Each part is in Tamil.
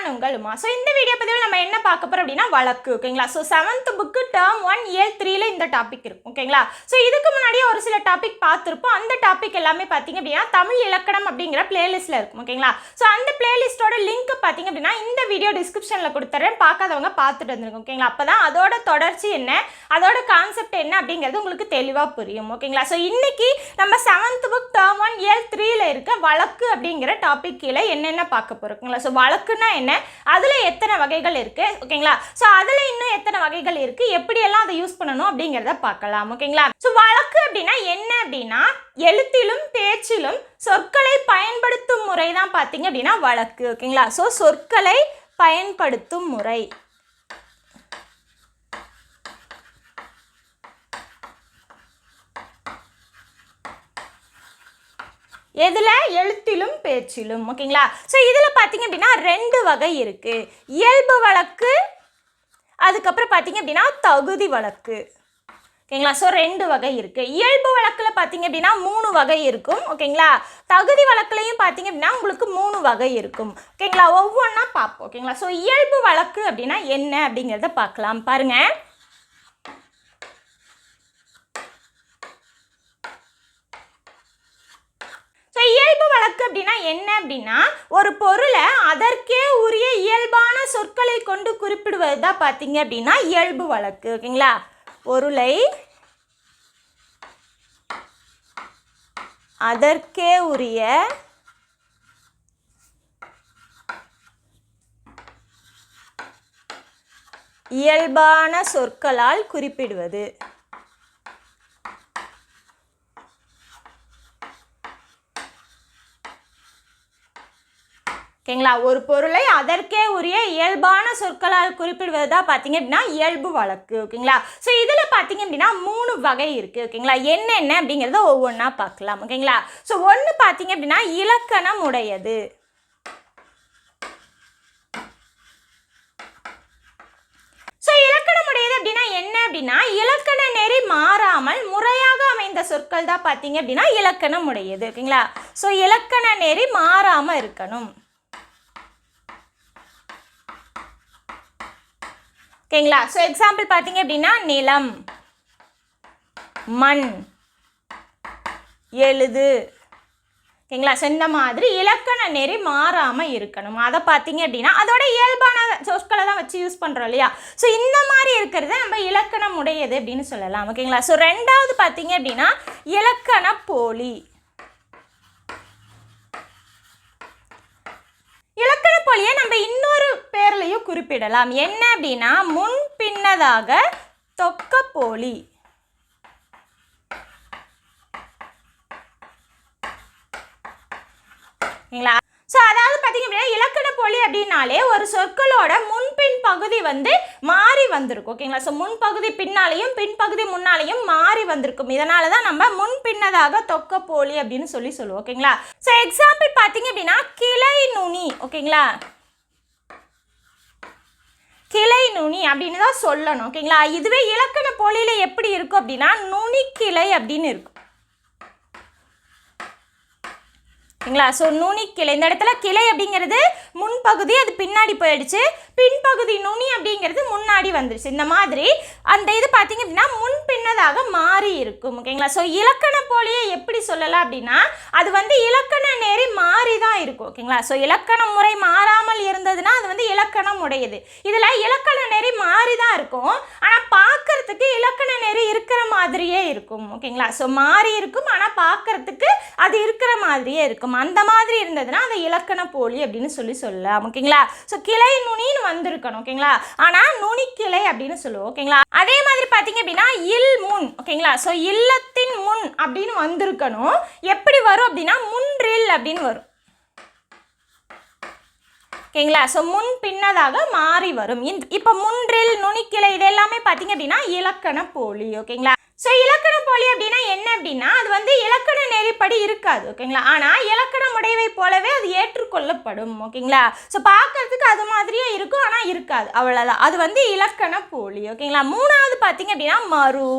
நான் உங்கள் உமா ஸோ இந்த வீடியோ பதிவில் நம்ம என்ன பார்க்க போகிறோம் அப்படின்னா வழக்கு ஓகேங்களா so seventh book term one ஏல் த்ரீல இந்த டாபிக் இருக்கும் ஓகேங்களா ஸோ இதுக்கு முன்னாடியே ஒரு சில டாபிக் பார்த்துருப்போம். அந்த டாபிக் எல்லாமே பார்த்தீங்க அப்படின்னா தமிழ் இலக்கணம் அப்படிங்கிற பிளேலிஸ்ட்டில் இருக்கும் ஓகேங்களா ஸோ அந்த பிளேலிஸ்ட்டோட லிங்க் பார்த்தீங்க அப்படின்னா இந்த வீடியோ டிஸ்கிரிப்ஷனில் கொடுத்துறேன். பார்க்காதவங்க பார்த்துட்டு வந்துருங்க ஓகேங்களா அப்போ தான் அதோட தொடர்ச்சி என்ன அதோட கான்செப்ட் என்ன அப்படிங்கிறது உங்களுக்கு தெளிவாக புரியும் ஓகேங்களா ஸோ இன்னைக்கு நம்ம செவன்த் புக் டேர்ம் ஒன் ஏல் த்ரீல இருக்க வழக்கு அப்படிங்கிற டாபிக் கீழே என்னென்ன பார்க்க போகிறோம் ஓகேங்களா ஸோ வழக்குன்னா என்ன? அதில் எத்தனை வகைகள் இருக்குது ஓகேங்களா? ஸோ அதில் இன்னும் எத்தனை வகைகள் இருக்குது எப்படியெல்லாம் அதை யூஸ் பண்ணணும் அப்படிங்கிறத பார்க்கலாம். ஓகேங்களா? ஸோ வழக்கு அப்படின்னா என்ன அப்படின்னா எழுத்திலும் பேச்சிலும் சொற்களை பயன்படுத்தும் முறை தான் பார்த்தீங்க அப்படின்னா வழக்கு. ஓகேங்களா? ஸோ சொற்களை பயன்படுத்தும் முறை. எதில்? எழுத்திலும் பேச்சிலும். ஓகேங்களா? ஸோ இதில் பார்த்தீங்க அப்படின்னா ரெண்டு வகை இருக்குது இயல்பு வழக்கு அதுக்கப்புறம் பார்த்தீங்க அப்படின்னா தகுதி வழக்கு. ஓகேங்களா? ஸோ ரெண்டு வகை இருக்குது இயல்பு வழக்கில் பார்த்தீங்க அப்படின்னா மூணு வகை இருக்கும். ஓகேங்களா? தகுதி வழக்குலையும் பார்த்தீங்க அப்படின்னா உங்களுக்கு மூணு வகை இருக்கும். ஓகேங்களா? ஒவ்வொன்றா பார்ப்போம் ஓகேங்களா? ஸோ இயல்பு வழக்கு அப்படின்னா என்ன அப்படிங்கிறத பார்க்கலாம் பாருங்கள் ஸோ இயல்பு வழக்கு அப்படின்னா என்ன அப்படின்னா ஒரு பொருளை அதற்கே உரிய இயல்பான சொற்களை கொண்டு குறிப்பிடுவது தான் பார்த்தீங்க அப்படின்னா இயல்பு வழக்கு ஓகேங்களா? பொருளை அதற்கே உரிய இயல்பான சொற்களால் குறிப்பிடுவது. ஓகேங்களா? ஒரு பொருளை அதற்கே உரிய இயல்பான சொற்களால் குறிப்பிடுவது தான் பார்த்தீங்க அப்படின்னா இயல்பு வழக்கு ஓகேங்களா? ஸோ இதில் பார்த்தீங்க அப்படின்னா மூணு வகை இருக்குது ஓகேங்களா? என்னென்ன அப்படிங்கிறத ஒவ்வொன்றா பார்க்கலாம் ஓகேங்களா? ஸோ ஒன்று பார்த்தீங்க அப்படின்னா இலக்கணம் உடையது. ஸோ இலக்கணமுடையது அப்படின்னா என்ன அப்படின்னா இலக்கண நெறி மாறாமல் முறையாக அமைந்த சொற்கள் தான் பார்த்தீங்க அப்படின்னா இலக்கணம் உடையது ஓகேங்களா? ஸோ இலக்கண நெறி மாறாமல் இருக்கணும். ஓகேங்களா? ஸோ எக்ஸாம்பிள் பார்த்தீங்க அப்படின்னா நிலம். மண். எழுது. ஓகேங்களா? ஸோ இந்த மாதிரி இலக்கண நெறி மாறாமல் இருக்கணும். அதை பார்த்தீங்க அப்படின்னா அதோட இயல்பான சொற்களை தான் வச்சு யூஸ் பண்ணுறோம் இல்லையா? ஸோ இந்த மாதிரி இருக்கிறது நம்ம இலக்கணம் உடையது அப்படின்னு சொல்லலாம். ஓகேங்களா? ஸோ ரெண்டாவது பார்த்தீங்க அப்படின்னா இலக்கண போலி இலக்கண போலியை நம்ம இன்னொரு பேர்லையும் குறிப்பிடலாம். என்ன அப்படின்னா முன் பின்னதாக தொக்கப்போலி. ஓகேங்களா ஸோ அதாவது பார்த்தீங்க அப்படின்னா இலக்கண போலி அப்படின்னாலே ஒரு சொற்களோட முன்பின் பகுதி வந்து மாறி வந்திருக்கும். ஓகேங்களா? ஸோ முன்பகுதி பின்னாலையும் பின்பகுதி முன்னாலையும் மாறி வந்திருக்கும். இதனால தான் நம்ம முன் பின்னதாக தொக்க போலி அப்படின்னு சொல்லி சொல்லுவோம். ஓகேங்களா? ஸோ எக்ஸாம்பிள் பார்த்தீங்க அப்படின்னா கிளை நுனி. ஓகேங்களா? கிளை நுனி அப்படின்னு தான் சொல்லணும் ஓகேங்களா இதுவே இலக்கண போலியில் எப்படி இருக்கும் அப்படின்னா நுனி கிளை அப்படின்னு இருக்கும். ஓகேங்களா ஸோ நுனி கிளை. இந்த இடத்துல கிளை அப்படிங்கிறது முன்பகுதி அது பின்னாடி போயிடுச்சு. பின்பகுதி நுனி அப்படிங்கிறது முன்னாடி வந்துடுச்சு இந்த மாதிரி அந்த இது பார்த்தீங்க அப்படின்னா முன் பின்னதாக மாறி இருக்கும் ஓகேங்களா ஸோ இலக்கண போலியே எப்படி சொல்லலாம் அப்படின்னா அது வந்து இலக்கண நெறி மாறி தான் இருக்கும் ஓகேங்களா ஸோ இலக்கண முறை மாறாமல் இருந்ததுன்னா அது வந்து இலக்கணம் உடையது. இதில் இலக்கண நெறி மாறி தான் இருக்கும் ஆனால் பார்க்கறதுக்கு இலக்கண நெறி இருக்கிற மாதிரியே இருக்கும் ஓகேங்களா ஸோ மாறி இருக்கும் ஆனால் பார்க்கறதுக்கு அது இருக்கிற மாதிரியே இருக்கும். அந்த மாதிரி இருந்ததுன்னா அது இலக்கண போலி அப்படின்னு சொல்லி சொல்லலாம் ஓகேங்களா ஸோ கிளை நுனின்னு வந்திருக்கணும் ஓகேங்களா ஆனால் நுனி கிளை அப்படின்னு சொல்லுவோம் ஓகேங்களா அதே மாதிரி பார்த்தீங்க அப்படின்னா இல் முன் ஓகேங்களா ஸோ இல்லத்தின் முன் அப்படின்னு வந்திருக்கணும். எப்படி வரும் அப்படின்னா முன்றில் அப்படின்னு வரும். ஓகேங்களா ஸோ முன் பின்னதாக மாறி வரும். இந்த இப்போ முன்றில் நுனிக்கிளை இது எல்லாமே பார்த்தீங்க அப்படின்னா இலக்கண போலி ஓகேங்களா ஸோ இலக்கண போலி அப்படின்னா என்ன அப்படின்னா அது வந்து இலக்கண நெறிப்படி இருக்காது ஓகேங்களா? ஆனால் இலக்கணம் உடையவை போலவே அது ஏற்றுக்கொள்ளப்படும் ஓகேங்களா? ஸோ பார்க்கறதுக்கு அது மாதிரியே இருக்கும் ஆனால் இருக்காது அவ்வளோதான் அது வந்து இலக்கண போலி ஓகேங்களா? மூணாவது பார்த்தீங்க அப்படின்னா மறு.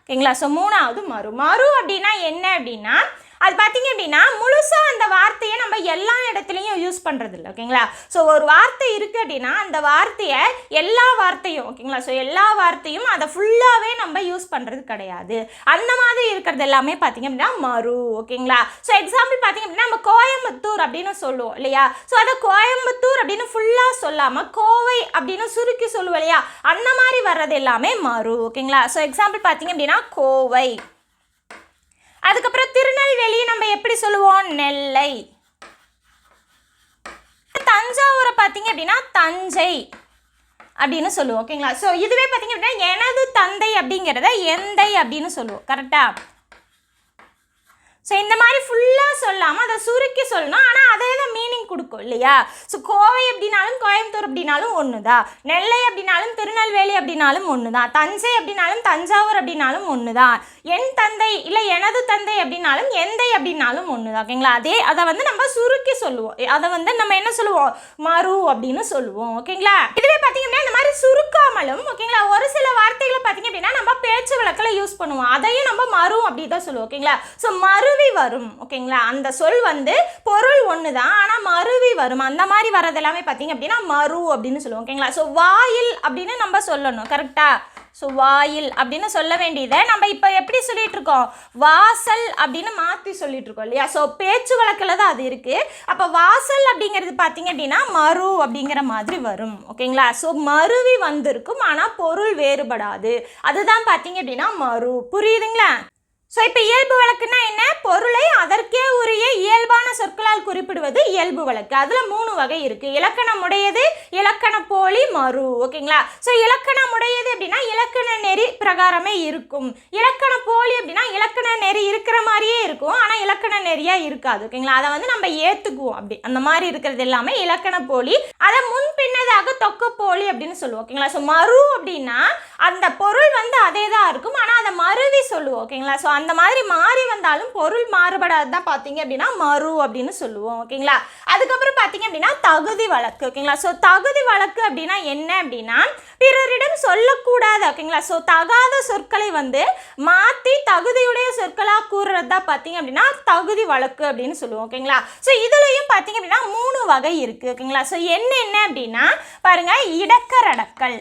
ஓகேங்களா? ஸோ மூணாவது மறு. மறு அப்படின்னா என்ன அப்படின்னா அது பார்த்தீங்க அப்படின்னா முழுசாக அந்த வார்த்தையை நம்ம எல்லா இடத்துலையும் யூஸ் பண்ணுறது இல்லை ஓகேங்களா? ஸோ ஒரு வார்த்தை இருக்குது அப்படின்னா அந்த வார்த்தையை எல்லா வார்த்தையும் ஓகேங்களா? ஸோ எல்லா வார்த்தையும் அதை ஃபுல்லாகவே நம்ம யூஸ் பண்ணுறது கிடையாது. அந்த மாதிரி இருக்கிறது எல்லாமே பார்த்தீங்க அப்படின்னா மறு ஓகேங்களா? ஸோ எக்ஸாம்பிள் பார்த்தீங்க அப்படின்னா நம்ம கோயம்புத்தூர் அப்படின்னு சொல்லுவோம் இல்லையா? ஸோ அதை கோயம்புத்தூர் அப்படின்னு ஃபுல்லாக சொல்லாமல் கோவை அப்படின்னு சுருக்கி சொல்லுவோம் இல்லையா? அந்த மாதிரி வர்றது எல்லாமே மறு ஓகேங்களா? ஸோ எக்ஸாம்பிள் பார்த்தீங்க அப்படின்னா கோவை. அதுக்கப்புறம் திருநெல்வேலி நம்ம எப்படி சொல்லுவோம்? நெல்லை. தஞ்சாவூரை பார்த்தீங்க அப்படின்னா தஞ்சை அப்படின்னு சொல்லுவோம் ஓகேங்களா? ஸோ இதுவே பார்த்தீங்க அப்படின்னா எனது தந்தை அப்படிங்கிறத எந்தை அப்படின்னு சொல்லுவோம் கரெக்டாக ஸோ இந்த மாதிரி ஃபுல்லாக சொல்லாமல் அதை சுருக்கி சொல்லணும். ஆனால் அதே தான் மீனிங் கொடுக்கும் இல்லையா? ஸோ கோவை அப்படின்னாலும் கோயம்புத்தூர் அப்படின்னாலும் ஒன்று தான் நெல்லை அப்படின்னாலும் திருநெல்வேலி அப்படின்னாலும் ஒன்று தான் தஞ்சை அப்படின்னாலும் தஞ்சாவூர் அப்படின்னாலும் ஒன்று தான் என் தந்தை இல்லை எனது தந்தை அப்படின்னாலும் எந்தை அப்படின்னாலும் ஒன்று தான் ஓகேங்களா அதே அதை வந்து நம்ம சுருக்கி சொல்லுவோம். அதை வந்து நம்ம என்ன சொல்லுவோம்? மறு அப்படின்னு சொல்லுவோம். ஓகேங்களா இதுவே பார்த்தீங்க அப்படின்னா இந்த மாதிரி சுருக்காமலும் ஓகேங்களா ஒரு சில வார்த்தைகளை பார்த்தீங்க அப்படின்னா நம்ம பேச்சு வழக்கில் யூஸ் பண்ணுவோம். அதையும் நம்ம மறு அப்படி தான் சொல்லுவோம் ஓகேங்களா ஸோ மறுவி வரும் ஓகேங்களா? அந்த சொல் வந்து பொருள் ஒன்று தான் ஆனால் மறுவி வரும். அந்த மாதிரி வரது எல்லாமே பார்த்தீங்க அப்படின்னா மறு அப்படின்னு சொல்லுவோம் ஓகேங்களா? ஸோ வாயில் அப்படின்னு நம்ம சொல்லணும் கரெக்டாக ஸோ வாயில் அப்படின்னு சொல்ல வேண்டியதை நம்ம இப்போ எப்படி சொல்லிட்டு இருக்கோம்? வாசல் அப்படின்னு மாற்றி சொல்லிட்டு இருக்கோம் இல்லையா? ஸோ பேச்சு வழக்கில் தான் அது இருக்குது அப்போ வாசல் அப்படிங்கிறது பார்த்தீங்க அப்படின்னா மறு அப்படிங்கிற மாதிரி வரும் ஓகேங்களா? ஸோ மருவி வந்திருக்கும் ஆனால் பொருள் வேறுபடாது. அதுதான் பார்த்தீங்க அப்படின்னா மறு புரியுதுங்களா? ஸோ இப்போ இயல்பு வழக்குன்னா என்ன? பொருளை அதற்கே உரிய இயல்பான சொற்களால் குறிப்பிடுவது இயல்பு வழக்கு. அதில் மூணு வகை இருக்குது இலக்கணம் உடையது இலக்கண போலி மறு. ஓகேங்களா? ஸோ இலக்கணம் உடையது அப்படின்னா இலக்கண நெறி பிரகாரமே இருக்கும். இலக்கண போலி அப்படின்னா இலக்கண நெறி இருக்கிற மாதிரியே இருக்கும். ஆனால் இலக்கண நெறியாக இருக்காது. ஓகேங்களா? அதை வந்து நம்ம ஏற்றுக்குவோம் அப்படி. அந்த மாதிரி இருக்கிறது எல்லாமே இலக்கண போலி. அதை முன்பின்னதாக தொக்க போலி அப்படின்னு சொல்லுவோம். ஓகேங்களா? ஸோ மறு அப்படின்னா அந்த பொருள் வந்து அதே தான் இருக்கும். ஆனால் அதை மருவி சொல்லுவோம். ஓகேங்களா? ஸோ அந்த மாதிரி மாறி வந்தாலும் பொருள் மாறுபடாது தான் பார்த்தீங்க அப்படின்னா மறு அப்படின்னு சொல்லுவோம் ஓகேங்களா? அதுக்கப்புறம் பார்த்தீங்க அப்படின்னா தகுதி வழக்கு ஓகேங்களா? ஸோ தகுதி வழக்கு அப்படின்னா என்ன அப்படின்னா பிறரிடம் சொல்லக்கூடாது ஓகேங்களா? ஸோ தகாத சொற்களை வந்து மாற்றி தகுதியுடைய சொற்களாக கூறுறது தான் பார்த்தீங்க அப்படின்னா தகுதி வழக்கு அப்படின்னு சொல்லுவோம் ஓகேங்களா? ஸோ இதுலேயும் பார்த்தீங்க அப்படின்னா மூணு வகை இருக்குது ஓகேங்களா? ஸோ என்ன என்ன அப்படின்னா பாருங்கள் இடக்கரடக்கல்.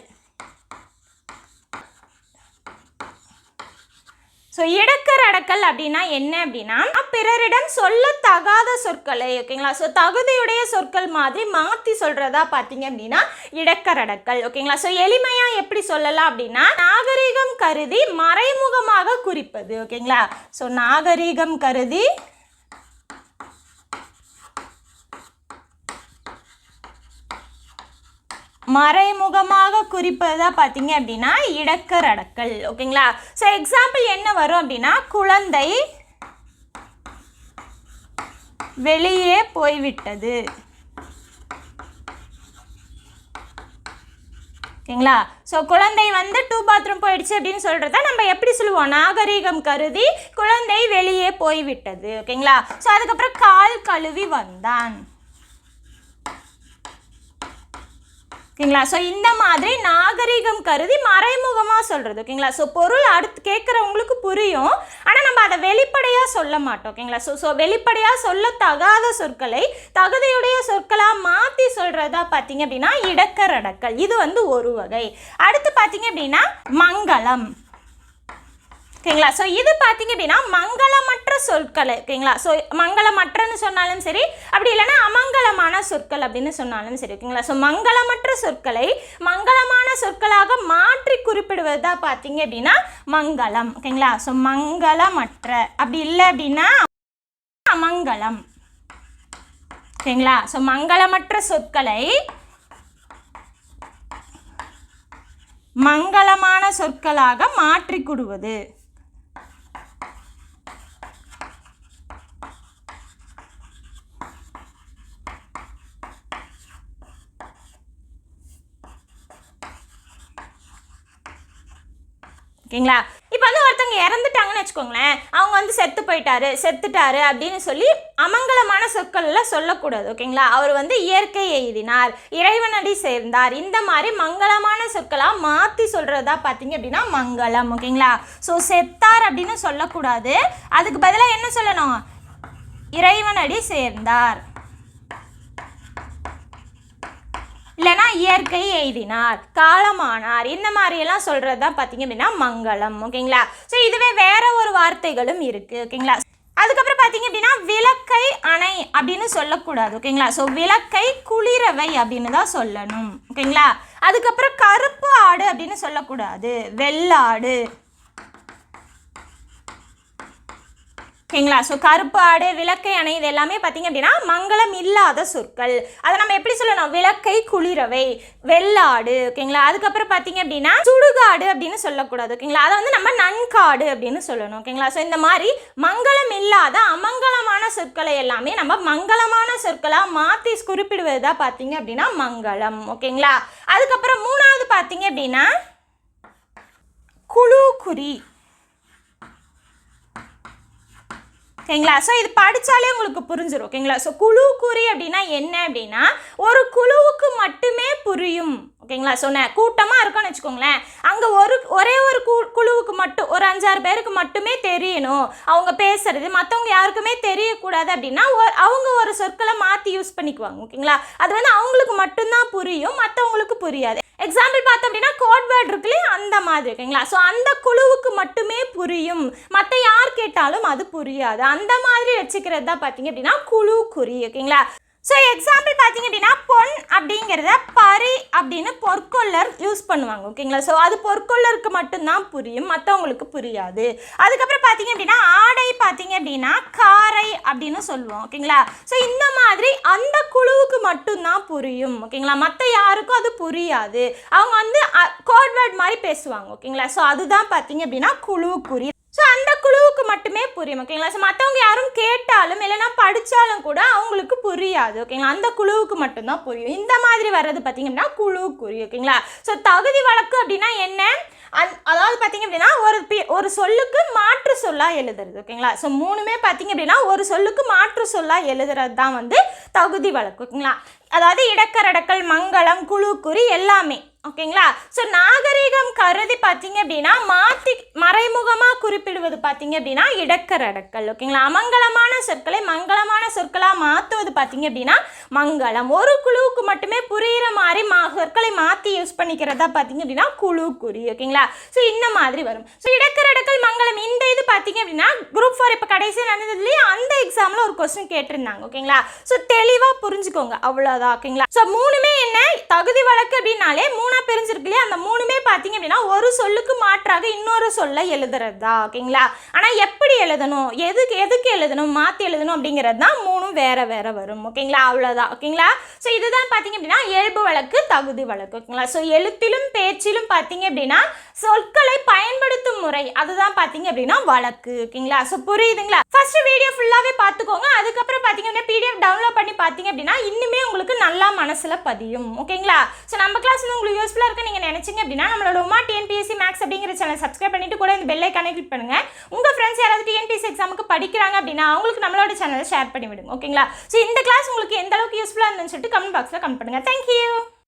ஸோ இடக்கர் அடக்கல் அப்படின்னா என்ன அப்படின்னா பிறரிடம் சொல்லத்தகாத சொற்களை ஓகேங்களா ஸோ தகுதியுடைய சொற்கள் மாதிரி மாற்றி சொல்கிறதா பார்த்தீங்க அப்படின்னா இடக்கர் அடக்கல் ஓகேங்களா ஸோ எளிமையாக எப்படி சொல்லலாம் அப்படின்னா நாகரிகம் கருதி மறைமுகமாக குறிப்பது ஓகேங்களா ஸோ நாகரிகம் கருதி மறைமுகமாக குறிப்பதாக பார்த்தீங்க அப்படின்னா இடக்கர் அடக்கல் ஓகேங்களா? ஸோ எக்ஸாம்பிள் என்ன வரும் அப்படின்னா குழந்தை வெளியே போய்விட்டது. ஓகேங்களா? ஸோ குழந்தை வந்து டூ பாத்ரூம் போயிடுச்சு அப்படின்னு சொல்கிறத நம்ம எப்படி சொல்லுவோம்? நாகரீகம் கருதி குழந்தை வெளியே போய்விட்டது ஓகேங்களா? ஸோ அதுக்கப்புறம் கால் கழுவி வந்தான். ஓகேங்களா? ஸோ இந்த மாதிரி நாகரிகம் கருதி மறைமுகமாக சொல்கிறது ஓகேங்களா? ஸோ பொருள் அடுத்து கேட்குறவங்களுக்கு புரியும். ஆனால் நம்ம அதை வெளிப்படையாக சொல்ல மாட்டோம் ஓகேங்களா? ஸோ ஸோ வெளிப்படையாக சொல்ல தகாத சொற்களை தகுதியுடைய சொற்களாக மாற்றி சொல்கிறதா பார்த்தீங்க அப்படின்னா இடக்கரடக்கல். இது வந்து ஒரு வகை. அடுத்து பார்த்தீங்க அப்படின்னா மங்களம். ஓகேங்களா? ஸோ இது பார்த்தீங்க அப்படின்னா மங்களமற்ற சொற்கள் ஓகேங்களா? ஸோ மங்களமற்றன்னு சொன்னாலும் சரி அப்படி இல்லைன்னா அமங்கலமான சொற்கள் அப்படின்னு சொன்னாலும் சரி ஓகேங்களா? ஸோ மங்களமற்ற சொற்களை மங்களமான சொற்களாக மாற்றி குறிப்பிடுவது தான் பார்த்தீங்க அப்படின்னா மங்களம் ஓகேங்களா? ஸோ மங்களமற்ற. அப்படி இல்லை அப்படின்னா அமங்கலம் ஓகேங்களா? ஸோ மங்களமற்ற சொற்களை மங்களமான சொற்களாக மாற்றி கொடுவது ஓகேங்களா? இப்போ வந்து ஒருத்தவங்க இறந்துட்டாங்கன்னு வச்சுக்கோங்களேன். அவங்க வந்து செத்து போயிட்டாரு செத்துட்டாரு அப்படின்னு சொல்லி அமங்கலமான சொற்கள்லாம் சொல்லக்கூடாது ஓகேங்களா? அவர் வந்து இயற்கை எய்தினார் இறைவனடி சேர்ந்தார். இந்த மாதிரி மங்களமான சொற்களாக மாற்றி சொல்கிறதா பார்த்தீங்க அப்படின்னா மங்களம் ஓகேங்களா? ஸோ செத்தார் அப்படின்னு சொல்லக்கூடாது. அதுக்கு பதிலாக என்ன சொல்லணும்? இறைவனடி சேர்ந்தார். இல்லைனா இயற்கை எய்தினார் காலமானார் இந்த மாதிரியெல்லாம் சொல்கிறது தான் பார்த்தீங்க அப்படின்னா மங்களம் ஓகேங்களா? ஸோ இதுவே வேற ஒரு வார்த்தைகளும் இருக்குது ஓகேங்களா? அதுக்கப்புறம் பார்த்தீங்க அப்படின்னா விளக்கை அணை அப்படின்னு சொல்லக்கூடாது ஓகேங்களா? ஸோ விளக்கை குளிரவை அப்படின்னு தான் சொல்லணும் ஓகேங்களா? அதுக்கப்புறம் கருப்பு ஆடு அப்படின்னு சொல்லக்கூடாது வெள்ளாடு ஓகேங்களா? ஸோ கருப்பு ஆடு விளக்கை அணை இது எல்லாமே பார்த்தீங்க அப்படின்னா மங்களம் இல்லாத சொற்கள். அதை நம்ம எப்படி சொல்லணும்? விளக்கை குளிரவை வெள்ளாடு ஓகேங்களா? அதுக்கப்புறம் பார்த்தீங்க அப்படின்னா சுடுகாடு அப்படின்னு சொல்லக்கூடாது ஓகேங்களா? அதை வந்து நம்ம நன்காடு அப்படின்னு சொல்லணும் ஓகேங்களா? ஸோ இந்த மாதிரி மங்களம் இல்லாத அமங்கலமான சொற்களை எல்லாமே நம்ம மங்களமான சொற்களாக மாற்றி குறிப்பிடுவது தான் பார்த்தீங்க அப்படின்னா மங்களம் ஓகேங்களா? அதுக்கப்புறம் மூணாவது பார்த்தீங்க அப்படின்னா குழு குறி. ஓகேங்களா? ஸோ இது படித்தாலே உங்களுக்கு புரிஞ்சிடும் ஓகேங்களா? ஸோ குழு குறி அப்படின்னா என்ன அப்படின்னா ஒரு குழுவுக்கு மட்டுமே புரியும் ஓகேங்களா? சொன்னேன் கூட்டமாக இருக்கும்னு வச்சுக்கோங்களேன். அங்கே ஒரு ஒரே ஒரு கு குழுவுக்கு மட்டும் ஒரு அஞ்சாறு பேருக்கு மட்டுமே தெரியணும் அவங்க பேசுறது. மற்றவங்க யாருக்குமே தெரியக்கூடாது அப்படின்னா அவங்க ஒரு சொற்களை மாற்றி யூஸ் பண்ணிக்குவாங்க ஓகேங்களா? அது வந்து அவங்களுக்கு மட்டும்தான் புரியும் மற்றவங்களுக்கு புரியாது. எக்ஸாம்பிள் பார்த்தோம் அப்படின்னா கோட் வேர்ட் இருக்குல்லையே அந்த மாதிரி ஓகேங்களா ஸோ அந்த குழுவுக்கு மட்டுமே புரியும். மற்ற யார் கேட்டாலும் அது புரியாது. அந்த மாதிரி வச்சுக்கிறது தான் பார்த்தீங்க அப்படின்னா குழு குறி ஓகேங்களா? ஸோ எக்ஸாம்பிள் பார்த்தீங்க அப்படின்னா பொன் அப்படிங்கிறத பரி அப்படின்னு பொற்கொள்ளர் யூஸ் பண்ணுவாங்க ஓகேங்களா ஸோ அது பொற்கொள்ளருக்கு மட்டும்தான் புரியும் மற்றவங்களுக்கு புரியாது. அதுக்கப்புறம் பார்த்தீங்க அப்படின்னா ஆடை பார்த்தீங்க அப்படின்னா காரை அப்படின்னு சொல்லுவோம் ஓகேங்களா ஸோ இந்த மாதிரி அந்த குழுவுக்கு மட்டும்தான் புரியும் ஓகேங்களா மற்ற யாருக்கும் அது புரியாது. அவங்க வந்து கோட்வேர்ட் மாதிரி பேசுவாங்க ஓகேங்களா ஸோ அதுதான் பார்த்தீங்க அப்படின்னா குழுவுக்குரிய குறி ஸோ அந்த குழுவுக்கு மட்டுமே புரியும் ஓகேங்களா ஸோ மற்றவங்க யாரும் கேட்டாலும் இல்லைன்னா படித்தாலும் கூட அவங்களுக்கு புரியாது ஓகேங்களா அந்த குழுவுக்கு மட்டும்தான் புரியும். இந்த மாதிரி வர்றது பார்த்தீங்க அப்படின்னா குழு குறி ஓகேங்களா ஸோ தகுதி வழக்கு அப்படின்னா என்ன? அந் அதாவது பார்த்திங்க அப்படின்னா ஒரு பி ஒரு சொல்லுக்கு மாற்று சொல்லாக எழுதுறது ஓகேங்களா ஸோ மூணுமே பார்த்தீங்க அப்படின்னா ஒரு சொல்லுக்கு மாற்று சொல்லாக எழுதுறது தான் வந்து தகுதி வழக்கு ஓகேங்களா அதாவது இடக்கரடக்கல் மங்களம் குழு குறி எல்லாமே. ஓகேங்களா? ஸோ நாகரிகம் கருதி பார்த்தீங்க அப்படின்னா மாற்றி மறைமுகமாக குறிப்பிடுவது பார்த்தீங்க அப்படின்னா இடக்கரடக்கல் ஓகேங்களா? அமங்கலமான சொற்களை மங்களமான சொற்களாக மாற்றுவது பார்த்தீங்க அப்படின்னா மங்களம். ஒரு குழுவுக்கு மட்டுமே புரிகிற மாதிரி மா சொற்களை மாற்றி யூஸ் பண்ணிக்கிறதா பார்த்தீங்க அப்படின்னா குழு குறி ஓகேங்களா? ஸோ இந்த மாதிரி வரும். ஸோ இடக்கரடக்கல் மங்களம் இந்த இது பார்த்தீங்க அப்படின்னா குரூப் ஃபோர் இப்போ கடைசியாக நடந்ததுலேயே அந்த எக்ஸாமில் ஒரு கொஸ்டின் கேட்டிருந்தாங்க ஓகேங்களா ஸோ தெளிவாக புரிஞ்சுக்கோங்க அவ்வளோதான் ஓகேங்களா ஸோ மூணுமே என்ன? தகுதி வழக்கு அப்படின்னாலே மூணாக பிரிஞ்சிருக்கு இல்லையா? அந்த மூணுமே பார்த்தீங்க அப்படின்னா ஒரு சொல்லுக்கு மாற்றாக இன்னொரு சொல்ல எழுதுறது தான் ஓகேங்களா ஆனால் எப்படி எழுதணும்? எதுக்கு எதுக்கு எழுதணும்? மாற்றி எழுதணும் அப்படிங்கிறது தான் மூணும் வேற வேற வரும் ஓகேங்களா அவ்வளோதான் ஓகேங்களா ஸோ இதுதான் பார்த்தீங்க அப்படின்னா இயல்பு வழக்கு தகுதி வழக்கு ஓகேங்களா ஸோ எழுத்திலும் பேச்சிலும் பார்த்தீங்க அப்படின்னா சொற்களை பயன்படுத்த முறை அதுதான் பார்த்தீங்க அப்படின்னா வழக்கு. ஓகேங்களா? ஸோ புரியுதுங்களா? ஃபர்ஸ்ட் வீடியோ ஃபுல்லாகவே பார்த்துக்கோங்க. அதுக்கப்புறம் பார்த்தீங்க அப்படின்னா பிடிஎஃப் டவுன்லோட் பண்ணி பார்த்தீங்க அப்படின்னா இன்னுமே உங்களுக்கு நல்லா மனசில் பதியும். ஓகேங்களா? ஸோ நம்ம கிளாஸ் வந்து உங்களுக்கு யூஸ்ஃபுல்லாக இருக்கு நீங்கள் நினைச்சீங்க அப்படின்னா நம்மளோட உமா டிஎன்பிஎஸ்சி மேக்ஸ் அப்படிங்கிற சேனல் சப்ஸ்கிரைப் பண்ணிட்டு கூட இந்த பெல்லை கனெக்ட் பண்ணுங்க. உங்கள் ஃப்ரெண்ட்ஸ் யாராவது டிஎன்பிஎஸ்சி எக்ஸாமுக்கு படிக்கிறாங்க அப்படின்னா அவங்களுக்கு நம்மளோட சேனலை ஷேர் பண்ணி விடுங்க ஓகேங்களா? ஸோ இந்த கிளாஸ் உங்களுக்கு எந்த அளவுக்கு யூஸ்ஃபுல்லாக இருந்துன்னு சொல்லிட்டு கமெண்ட் பாக்ஸில் கமெண்ட் பண்ணுங்க. தேங்க்யூ